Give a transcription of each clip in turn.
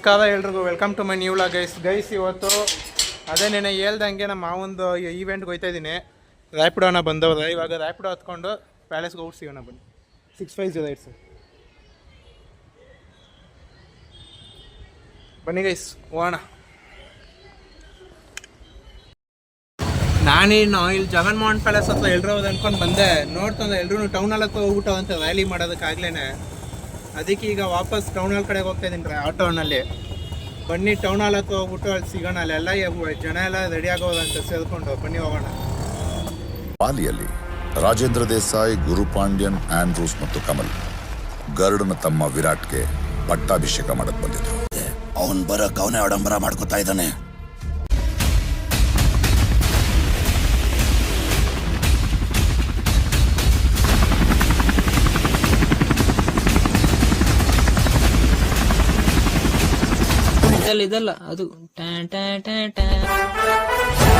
ನಮಸ್ಕಾರ ಎಲ್ರಿಗೂ. Welcome to my new vlog guys guys ಇವತ್ತು ಅದೇ ನೆನೆ ಹೇಳ್ದಂಗೆ ನಮ್ಮ ಮಾವಂದು ಈವೆಂಟ್ಗೆ ಹೋಯ್ತಾ ಇದ್ದೀನಿ ರ್ಯಾಪಿಡೋನ ಬಂದವ್ರೆ. ಇವಾಗ ರ್ಯಾಪಿಡೋ ಹತ್ಕೊಂಡು ಪ್ಯಾಲೇಸ್ಗೆ ಹೋಗ್ಸಿಗೋಣ ಬನ್ನಿ. Six five zero eight sir ಬನ್ನಿ ಗೈಸ್ ಹೋಗೋಣ. ನಾನೇನು ಇಲ್ಲಿ ಜಗನ್ಮೋಹನ್ ಪ್ಯಾಲೇಸ್ ಹತ್ರ ಎಲ್ಲರೂ ಹೋದ್ ಅನ್ಕೊಂಡು ಬಂದೆ. ನೋಡ್ತಂದ್ರೆ ಎಲ್ರು ಟೌನಲ್ಲಿ ಹತ್ರ ಹೋಗ್ಬಿಟ್ಟು ಅಂತ ರ್ಯಾಲಿ ಮಾಡೋದಕ್ಕಾಗ್ಲೇನೆ. ಅದಕ್ಕೆ ಈಗ ವಾಪಸ್ ಟೌನ್ ಹಾಲ್ ಕಡೆಗೆ ಹೋಗ್ತಾ ಇದ್ದೀನಿ ಆಟೋನಲ್ಲಿ ಬನ್ನಿ ಟೌನ್ ಹಾಲ್ ಹತ್ರ ಹೋಗ್ಬಿಟ್ಟು ಅಲ್ಲಿ ಸಿಗೋಣ ಅಲ್ಲೆಲ್ಲ ಜನ ಎಲ್ಲ ರೆಡಿ ಆಗೋದಂತ ಸೇರ್ಕೊಂಡು ಬನ್ನಿ ಹೋಗೋಣ. ಪಾಲಿಯಲ್ಲಿ ರಾಜೇಂದ್ರ ದೇಸಾಯಿ ಗುರು ಪಾಂಡ್ಯನ್ ಆಂಡ್ರೂಸ್ ಮತ್ತು ಕಮಲ್ ಗರುಡನ ತಮ್ಮ ವಿರಾಟ್ಗೆ ಪಟ್ಟಾಭಿಷೇಕ ಮಾಡಕ್ ಬಂದಿದ್ರು. ಅವನ್ ಬರಕ್ ಅವನೇ ಆಡಂಬರ ಮಾಡ್ಕೊತಾ ಇದ್ದಾನೆ. ಇದಲ್ಲ ಇದಲ್ಲ ಅದು. ಟ್ಯಾನ್ ಟ್ಯಾನ್ ಟ್ಯಾನ್ ಟ್ಯಾನ್.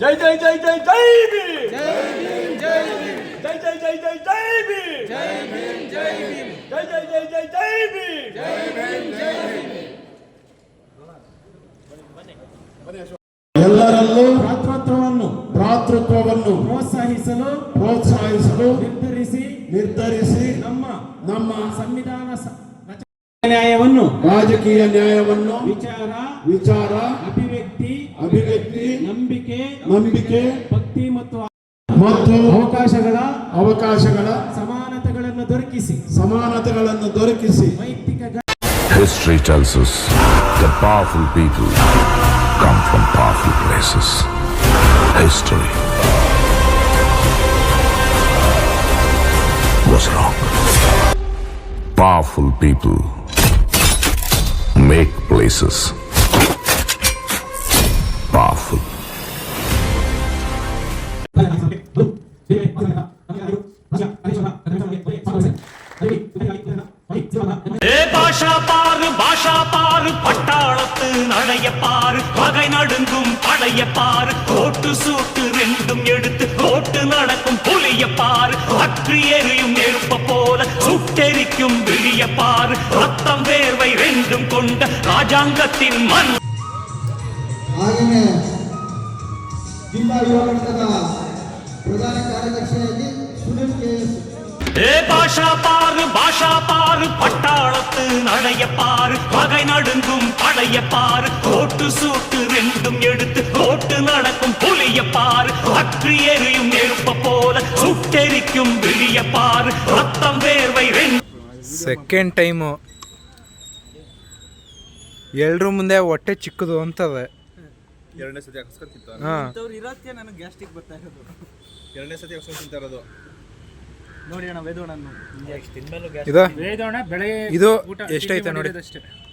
ಜೈ ಜೈ ಜೈ ಜೈ ಜೈ ಭೀಮ್! ಜೈ ಜೈ ಜೈ ಜೈ ಜೈ ಭೀಮ್! ಜೈ ಜೈ ಜೈ ಜೈ ಜೈ ಜೈ ಜೈ ಭೀಮ್! ಎಲ್ಲರಲ್ಲೂ ಭ್ರಾತೃತ್ವವನ್ನು ಭ್ರಾತೃತ್ವವನ್ನು ಪ್ರೋತ್ಸಾಹಿಸಲು ಪ್ರೋತ್ಸಾಹಿಸಲು ನಿರ್ಧರಿಸಿ ನಿರ್ಧರಿಸಿ ನಮ್ಮ ನಮ್ಮ ಸಂವಿಧಾನ ನ್ಯಾಯವನ್ನು ರಾಜಕೀಯ ನ್ಯಾಯವನ್ನು ವಿಚಾರ ವಿಚಾರ ಅಭಿವ್ಯಕ್ತಿ ಅಭಿವ್ಯಕ್ತಿ ನಂಬಿಕೆ ನಂಬಿಕೆ ಭಕ್ತಿ ಮತ್ತು ಮತ್ತು ಅವಕಾಶಗಳ ಅವಕಾಶಗಳ ಸಮಾನತೆಗಳನ್ನು ದೊರಕಿಸಿ ಸಮಾನತೆಗಳನ್ನು ದೊರಕಿಸಿ ವೈಯಕ್ತಿಕ History tells us that powerful people come from powerful places. History was wrong. Powerful people make places powerful. நடுங்கும் படைய பாரு கோட்டு சூட்டு ரெண்டும் எடுத்து கோட்டு நடக்கும் புலிய பாரு அற்றி எரியும் நெருப்ப போல சுட்டெரிக்கும் விழிய பாரு ரத்தம் வேர்வை ரெண்டும் கொண்ட ராஜாங்கத்தின் மண் ಹಾಗೆಯೇ ಜಿಲ್ಲಾ ಯುವ ಘಟಕದ ಪ್ರಧಾನ ಕಾರ್ಯದರ್ಶಿಯಾಗಿ ಸುನಿಲ್ ಕೆ ಎಸ್ ஏ பாஷா பாரு பாஷா பாரு பட்டாளத்து நடைய பாரு பகை நடுங்கும் படைய பாரு கோட்டு சூட்டு ரெண்டும் எடுத்து கோட்டு நடக்கும் புலிய பாரு அற்றி எரியும் நெருப்ப போல சுட்டெரிக்கும் விழிய பாரு ரத்தம் வேர்வை ரெண்டும் ಸೆಕೆಂಡ್ ಟೈಮು ಎಲ್ರ ಮುಂದೆ ಹೊಟ್ಟೆ ಚಿಕ್ಕದು ಅಂತವೆ ಎರಡನೇ ಸತಿ ಹಾಕಿಸ್ಕೊಂಡು ತಿಂತ ಹಾಂ ಎರಡನೇ ಸತಿ ಹಾಕಿಸ್ಕೊಂಡು ತಿಂತಾ ಇರೋದು ಇದು ಇದು ಎಷ್ಟೈತೆ ನೋಡಿ.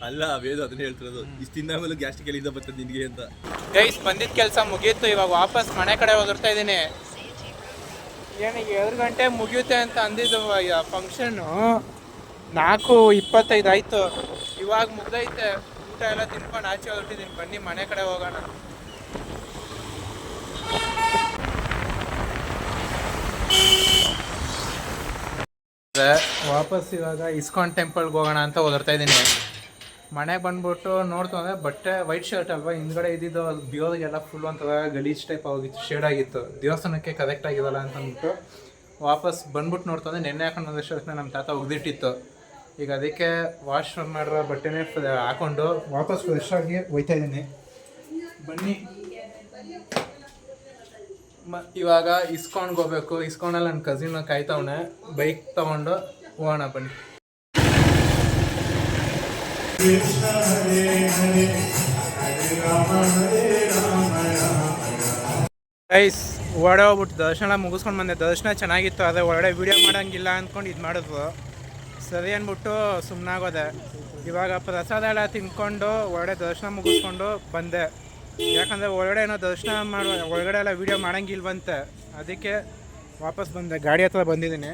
ಅಲ್ಲ ವೇದು ಅದನ್ನ ಹೇಳ್ತಿರೋದು. ಇಷ್ಟು ತಿಂದ ಮೇಲೆ ಗ್ಯಾಸ್ಟ್ರಿಕ್ ಎಲ್ಲಿಂದ ಬರ್ತದೆ ನಿನಗೆ ಅಂತ. ಗೈಸ್ ಬಂದಿದ್ದ ಕೆಲಸ ಮುಗೀತು. ಇವಾಗ ವಾಪಸ್ ಮನೆ ಕಡೆ ಹೋಗಿರ್ತಾ ಇದ್ದೀನಿ. ಏನು ಎರಡು ಗಂಟೆ ಮುಗಿಯುತ್ತೆ ಅಂತ ಅಂದಿದ್ದು ಫಂಕ್ಷನ್ ನಾಲ್ಕು ಇಪ್ಪತ್ತೈದು ಆಯ್ತು. ಇವಾಗ ಮುಗ್ದೈತೆ. ಊಟ ಎಲ್ಲ ತಿನ್ಕೊಂಡು ಆಚೆ ಹೊರಟಿದ್ದೀನಿ ಬನ್ನಿ ಮನೆ ಕಡೆ ಹೋಗೋಣ. ವಾಪಸ್ ಇವಾಗ ಇಸ್ಕಾನ್ ಟೆಂಪಲ್ಗೆ ಹೋಗೋಣ ಅಂತ ಓದರ್ತಾ ಇದ್ದೀನಿ. ಮನೆಗೆ ಬಂದ್ಬಿಟ್ಟು ನೋಡ್ತಂದ್ರೆ ಬಟ್ಟೆ ವೈಟ್ ಶರ್ಟ್ ಅಲ್ವಾ, ಹಿಂದ್ಗಡೆ ಇದ್ದಿದ್ದು ಬಿಯೋರಿಗೆಲ್ಲ ಫುಲ್ ಅಂತ ಗಲೀಜ್ ಟೈಪ್ ಆಗಿತ್ತು ಶೇಡ್ ಆಗಿತ್ತು. ದೇವಸ್ಥಾನಕ್ಕೆ ಕರೆಕ್ಟ್ ಆಗಿರಲ್ಲ ಅಂತ ಅಂದ್ಬಿಟ್ಟು ವಾಪಸ್ ಬಂದ್ಬಿಟ್ಟು ನೋಡ್ತಂದ್ರೆ ನೆನ್ನೆ ಹಾಕೊಂಡು ಒಂದಷ್ಟು ಶರ್ಟ್ನ ನಮ್ಮ ತಾತ ಒಗ್ದಿಟ್ಟಿತ್ತು. ಈಗ ಅದಕ್ಕೆ ವಾಶ್ ಮಾಡಿರೋ ಬಟ್ಟೆನೇ ಹಾಕೊಂಡು ವಾಪಸ್ ಫ್ರೆಶ್ ಆಗಿ ಒಯ್ತಾ ಇದ್ದೀನಿ. ಬನ್ನಿ. ಮ, ಇವಾಗ ಇಸ್ಕಾನ್ಗೆ ಹೋಗ್ಬೇಕು. ಇಸ್ಕೊಂಡಲ್ಲಿ ನನ್ನ ಕಸಿನ್ ಕಾಯ್ತವನೆ ಬೈಕ್ ತಗೊಂಡು ಹೋಗೋಣ ಬನ್ನಿ. ಗೈಸ್ ಹೊರಡೆ ಹೋಗ್ಬಿಟ್ಟು ದರ್ಶನ ಮುಗಿಸ್ಕೊಂಡು ಬಂದೆ. ದರ್ಶನ ಚೆನ್ನಾಗಿತ್ತು ಅದೇ ಹೊರಡೆ ವಿಡಿಯೋ ಮಾಡೋಂಗಿಲ್ಲ ಅಂದ್ಕೊಂಡು ಇದು ಮಾಡಿದ್ರು ಸರಿ ಅಂದ್ಬಿಟ್ಟು ಸುಮ್ಮನಾಗೋದೆ ಇವಾಗ ಪ್ರಸಾದ ಎಲ್ಲ ತಿನ್ಕೊಂಡು ಒಳಗಡೆ ದರ್ಶನ ಮುಗಿಸ್ಕೊಂಡು ಬಂದೆ. ಯಾಕಂದರೆ ಒಳಗಡೆ ಏನೋ ದರ್ಶನ ಮಾಡುವ, ಒಳಗಡೆ ಎಲ್ಲ ವೀಡಿಯೋ ಮಾಡೋಂಗಿಲ್ವಂತೆ. ಅದಕ್ಕೆ ವಾಪಸ್ ಬಂದೆ. ಗಾಡಿ ಹತ್ರ ಬಂದಿದ್ದೀನಿ.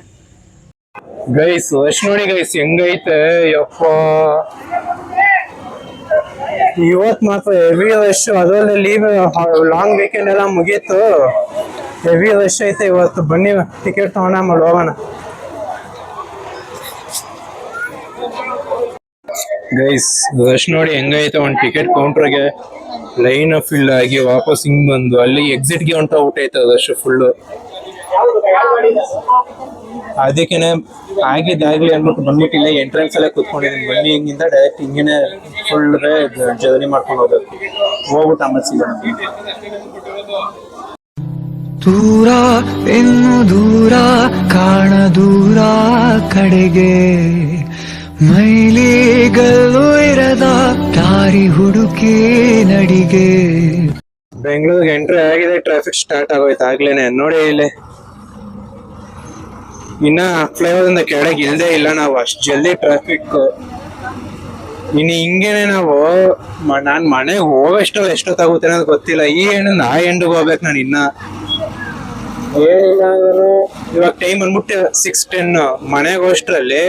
ಗೈಸ್ ರಶ್ ನೋಡಿ ಗೈಸ್ ಹೆಂಗೈತೆ? ಯಪ್ಪ. ಇವತ್ ಮಾತ್ರ ಹೆವಿ ರಶ್ ಅದರಲ್ಲಿ ಲೀವ್ ಲಾಂಗ್ ವೀಕೆಂಡ್ ಎಲ್ಲ ಮುಗೀತು. ಹೆವಿ ರಶ್ ಐತೆ ಇವತ್ತು. ಬನ್ನಿ ಟಿಕೆಟ್ ತಗೋಣ ಆಮೇಲೆ ಹೋಗೋಣ. ಗೈಸ್ ರಶ್ ನೋಡಿ ಹೆಂಗೈತೆ ಒಂದು ಟಿಕೆಟ್ ಕೌಂಟ್ರಿಗೆ ಲೈನ್ ಫಿಲ್ ಆಗಿ ವಾಪಸ್ ಹಿಂಗ್ ಬಂದು ಅಲ್ಲಿ ಎಕ್ಸಿಟ್ಗೆ ಊಟೈತೆ ರಶ್ ಫುಲ್ಲು ಅದಕ್ಕೇನೆ ಆಗಲಿ ಅನ್ಬಿಟ್ಟು ಬಂದ್ಬಿಟ್ಟಿಲ್ಲ ಎಂಟ್ರೆನ್ಸ್ ಅಲ್ಲೇ ಕೂತ್ಕೊಂಡಿದ್ದೀನಿ. ಬನ್ನಿ ಹಿಂಗಿಂದ ಡೈರೆಕ್ಟ್ ಹಿಂಗೇನೆ ಫುಲ್ ಜರ್ನಿ ಮಾಡ್ಕೊಂಡು ಹೋಗ್ಬೇಕು ಹೋಗ್ಬಿಟ್ಟು ಅಮ್ಮ ಸಿಗೋಣ. ದೂರ ಇನ್ನು ದೂರ ಕಾಣ ದೂರ ಕಡೆಗೆ. ಮೈಲಿಗಲ್ಲು ಇರದ ದಾರಿ ಹುಡುಕಿ ನಡಿಗೆ. ಬೆಂಗಳೂರಿಗೆ ಎಂಟ್ರಿ ಆಗಿದೆ ಟ್ರಾಫಿಕ್ ಸ್ಟಾರ್ಟ್ ಆಗೋಯ್ತು. ಆಗ್ಲೇನೆ ನೋಡಿ ಇಲ್ಲಿ. ಇನ್ನ ಫ್ಲೈಓವರ್ ಇಂದ ಕೆಳಗೆ ಇಲ್ಲದೆ ಇಲ್ಲ ನಾವು ಅಷ್ಟ್ ಜಲ್ದಿ ಟ್ರಾಫಿಕ್ ಇನ್ನು ಹಿಂಗೇನೆ ನಾವು ನಾನ್ ಮನೆಗೆ ಹೋಗೋಷ್ಟಲ್ಲಿ ಎಷ್ಟೊತ್ತಾಗುತ್ತೆ ಅನ್ನೋದು ಗೊತ್ತಿಲ್ಲ. ಈ ಹೆಣ್ಣು ನಾ ಎಂಡಿಗೆ ಹೋಗ್ಬೇಕು ನಾನು ಇನ್ನ. ಏನಿಲ್ಲ ಇವಾಗ ಟೈಮ್ ಅಂದ್ಬಿಟ್ಟು ಸಿಕ್ಸ್ ಟೆನ್ ಮನೆಗೆ ಹೋಗೋಷ್ಟರಲ್ಲಿ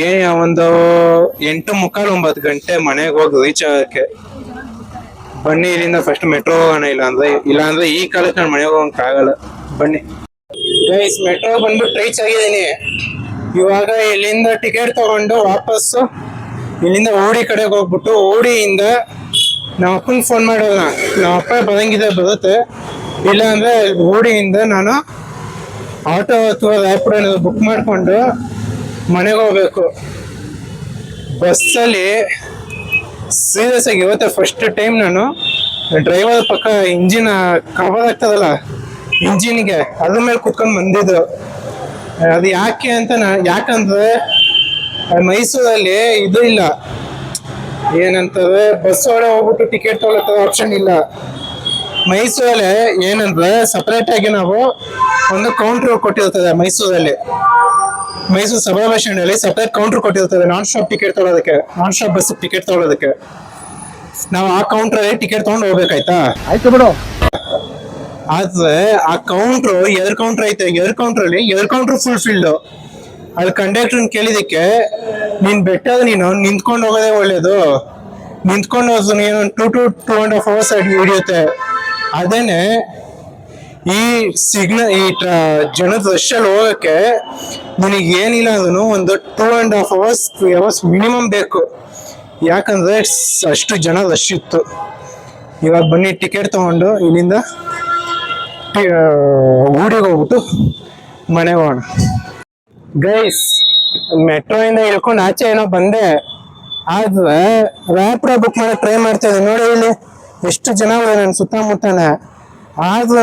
ಏ ಒಂದು ಎಂಟು ಮುಕ್ಕಾಲು ಒಂಬತ್ತು ಗಂಟೆ ಮನೆಗೆ ಹೋಗಿ ರೀಚ್ ಆಗಕ್ಕೆ. ಬನ್ನಿ ಇಲ್ಲಿಂದ ಫಸ್ಟ್ ಮೆಟ್ರೋ ಹೋಗೋಣ ಇಲ್ಲ ಅಂದ್ರೆ ಇಲ್ಲ ಅಂದ್ರೆ ಈ ಕಾಲಕ್ಕೆ ನಾನು ಮನೆಗೆ ಆಗಲ್ಲ. ಬನ್ನಿ. ಗೈಸ್ ಮೆಟ್ರೋ ಬಂದ್ಬಿಟ್ಟು ರೀಚ್ ಆಗಿದ್ದೀನಿ. ಇವಾಗ ಇಲ್ಲಿಂದ ಟಿಕೆಟ್ ತಗೊಂಡು ವಾಪಸ್ಸು ಇಲ್ಲಿಂದ ಓಡಿ ಕಡೆಗೆ ಹೋಗ್ಬಿಟ್ಟು ಓಡಿಯಿಂದ ನಮ್ಮ ಅಪ್ಪನ ಫೋನ್ ಮಾಡೋಣ ನಮ್ಮ ಅಪ್ಪ ಬದಂಗಿದೆ, ಬರುತ್ತೆ. ಇಲ್ಲ ಅಂದ್ರೆ ಓಡಿಯಿಂದ ನಾನು ಆಟೋ ಅಥವಾ ರ್ಯಾಪಿಡ್ ಏನಾದ್ರು ಬುಕ್ ಮಾಡಿಕೊಂಡು ಮನೆಗೆ ಹೋಗ್ಬೇಕು. ಬಸ್ಸಲ್ಲಿ ಸೀರಿಯಸ್ ಆಗಿ, ಇವತ್ತೇ ಫಸ್ಟ್ ಟೈಮ್ ನಾನು ಡ್ರೈವರ್ ಪಕ್ಕ ಇಂಜಿನ್ ಕವರ್ ಆಗ್ತದಲ್ಲ? ಇಂಜಿನ್ಗೆ ಅದ್ರ ಮೇಲೆ ಕುತ್ಕೊಂಡು ಬಂದಿದ್ರು. ಅದು ಯಾಕೆ ಅಂತ ನಾ ಯಾಕಂದ್ರೆ ಮೈಸೂರಲ್ಲಿ ಇದು ಇಲ್ಲ. ಏನಂತಂದ್ರೆ ಬಸ್ ಒಳಗೆ ಹೋಗ್ಬಿಟ್ಟು ಟಿಕೆಟ್ ತಗೊಳ್ಳೋ ಆಪ್ಷನ್ ಇಲ್ಲ. ಮೈಸೂರಲ್ಲಿ ಏನಂದ್ರೆ ಸಪ್ರೇಟ್ ಆಗಿ ನಾವು ಒಂದು ಕೌಂಟರ್ ಕೊಟ್ಟಿರ್ತದೆ ಮೈಸೂರಲ್ಲಿ. ಮೈಸೂರು ಸಭಾ ಸ್ಟ್ಯಾಂಡಲ್ಲಿ ಸಪ್ರೇಟ್ ಕೌಂಟರ್ ಕೊಟ್ಟಿರ್ತದೆ ನಾನ್ ಸ್ಟಾಪ್ ಟಿಕೆಟ್ ತಗೊಳ್ಳೋದಕ್ಕೆ ನಾನ್ ಸ್ಟಾಪ್ ಬಸ್ ಟಿಕೆಟ್ ತಗೊಳ್ಳೋದಕ್ಕೆ ನಾವು ಆ ಕೌಂಟರ್ ಟಿಕೆಟ್ ತಗೊಂಡು ಹೋಗ್ಬೇಕಾಯ್ತಾ? ಆಯ್ತು ಬಿಡು. ಆದ್ರೆ ಆ ಕೌಂಟ್ರು ಎರ್ ಕೌಂಟರ್ ಐತೆ. ಎರ್ ಕೌಂಟರ್ ಅಲ್ಲಿ ಎರ್ ಕೌಂಟರ್ ಫುಲ್ ಫಿಲ್ಡ್ ಅಲ್ಲಿ ಕಂಡಕ್ಟರ್ ಕೇಳಿದಕ್ಕೆ ನೀನ್ ಬೆಟ್ಟದ ನೀನು ನಿಂತ್ಕೊಂಡು ಹೋಗೋದೆ ಒಳ್ಳೇದು. ನಿಂತ್ಕೊಂಡು ಹೋದ್ರು ನೀನು two to two and half hours ಹಿಡಿಯುತ್ತೆ. ಅದೇನೆ, ಈ ಸಿಗ್ನಲ್ ಈ ಜನದ ರಶಲ್ಲಿ ಹೋಗಕ್ಕೆ ನಿನಗೆ ಏನಿಲ್ಲ ಅಂದ್ರೂ ಒಂದು two and half hours three hours minimum ಬೇಕು. ಯಾಕಂದ್ರೆ ಅಷ್ಟು ಜನ ರಶ್ ಇತ್ತು. ಇವಾಗ ಬನ್ನಿ ಟಿಕೆಟ್ ತಗೊಂಡು ಇಲ್ಲಿಂದ ಊರಿಗೆ ಹೋಗ್ಬಿಟ್ಟು ಮನೆಗೆ ಹೋಗೋಣ. ಗೈಸ್ ಮೆಟ್ರೋ ಇಂದ ಇಳ್ಕೊಂಡು ಆಚೆ ಏನೋ ಬಂದೆ. ಆದ್ರೆ ರ್ಯಾಪಿಡೋ ಬುಕ್ ಮಾಡಕ್ ಟ್ರೈ ಮಾಡ್ತಾ ಇದ್ದೆ ನೋಡಿ ಇಲ್ಲಿ ಎಷ್ಟು ಜನ ನನ್ನ ಸುತ್ತಮುತ್ತಾನೆ. ಆದ್ರೂ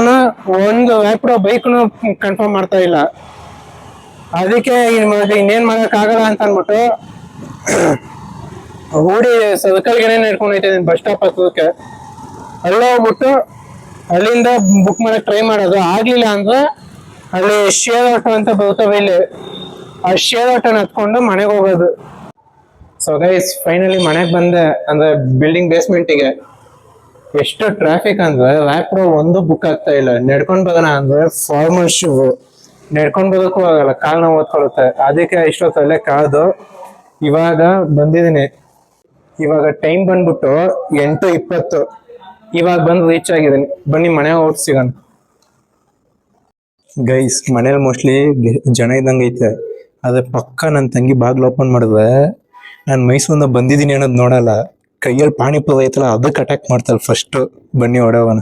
ಒಂದು ರ್ಯಾಪಿಡೋ ಬೈಕ್ನು ಕನ್ಫರ್ಮ್ ಮಾಡ್ತಾ ಇಲ್ಲ. ಅದಕ್ಕೆ ಇನ್ನೇನ್ ಮಾಡಕ್ ಆಗಲ್ಲ ಅಂತ ಅನ್ಬಿಟ್ಟು ಊಡಿ ಸರ್ಕಲ್ಗೆ ನಡ್ಕೊಂಡು ಹೋಯ್ತಾ ಬಸ್ ಸ್ಟಾಪ್ ಹತ್ತೋದಕ್ಕೆ ಅಲ್ಲೇ ಹೋಗ್ಬಿಟ್ಟು ಅಲ್ಲಿಂದ ಬುಕ್ ಮಾಡಕ್ ಟ್ರೈ ಮಾಡೋದು ಆಗ್ಲಿಲ್ಲ ಅಂದ್ರೆ ಅಲ್ಲಿ ಶೇರ್ ಆಟೋ ಅಂತ ಬರ್ತವೆ ಇಲ್ಲಿ. ಆ ಶೇರ್ ಆಟೋನ ಹತ್ಕೊಂಡು ಮನೆಗೆ ಹೋಗೋದು. ಸೊ ಗೈಸ್ ಫೈನಲಿ ಮನೆಗೆ ಬಂದೆ. ಅಂದ್ರೆ ಬಿಲ್ಡಿಂಗ್ ಬೇಸ್ಮೆಂಟಿಗೆ ಎಷ್ಟು ಟ್ರಾಫಿಕ್ ಅಂದ್ರೆ ರ್ಯಾಪ್ರೋ ಒಂದು ಬುಕ್ ಆಗ್ತಾ ಇಲ್ಲ. ನಡ್ಕೊಂಡ್ ಬರೋಣ ಅಂದ್ರೆ ಫಾರ್ಮಲ್ ಶೂ ನಡ್ಕೊಂಡ್ ಬರೋಕ್ಕೂ ಆಗಲ್ಲ, ಕಾಲ್ ನೋವು ಓದ್ಕೊಳ್ಳುತ್ತೆ ಅದಕ್ಕೆ ಇಷ್ಟೊತ್ತಲ್ಲೇ ಕಾದು ಇವಾಗ ಬಂದಿದ್ದೀನಿ. ಇವಾಗ ಟೈಮ್ ಬಂದ್ಬಿಟ್ಟು ಎಂಟು ಇಪ್ಪತ್ತು. ಇವಾಗ ಬಂದು ರೀಚ್ ಆಗಿದ್ದೀನಿ. ಬನ್ನಿ ಮನೆ ಹೋಗಿ ಸಿಗೋಣ. ಗೈಸ್ ಮನೇಲಿ ಮೋಸ್ಟ್ಲಿ ಜನ ಇದ್ದಂಗೆ ಐತೆ. ಅದೇ ಪಕ್ಕ ನನ್ನ ತಂಗಿ ಬಾಗ್ಲು ಓಪನ್ ಮಾಡಿದ್ರೆ ನಾನು ಮೈಸೂರಿಂದ ಬಂದಿದ್ದೀನಿ ಅನ್ನೋದು ನೋಡಲ್ಲ. ಕೈಯಲ್ಲಿ ಪಾನಿಪುರಿ ಐತಲ್ಲ ಅದಕ್ಕೆ ಅಟ್ಯಾಕ್ ಮಾಡ್ತಾಳೆ ಫಸ್ಟ್ ಬನ್ನಿ ಹೊಡೋವನ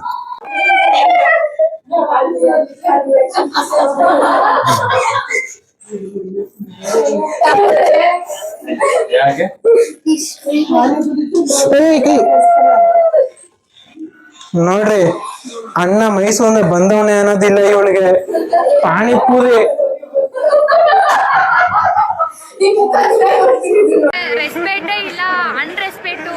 ನೋಡ್ರಿ ಅಣ್ಣ ಮೈಸೂರಿಂದ ಬಂದವನೇ ಅನ್ನೋದಿಲ್ಲ ಇವಳಿಗೆ. ಪಾನಿಪುರಿ. ರೆಸ್ಪೆಕ್ಟೇ ಇಲ್ಲ ಅನ್ರೆಸ್ಪೆಕ್ಟು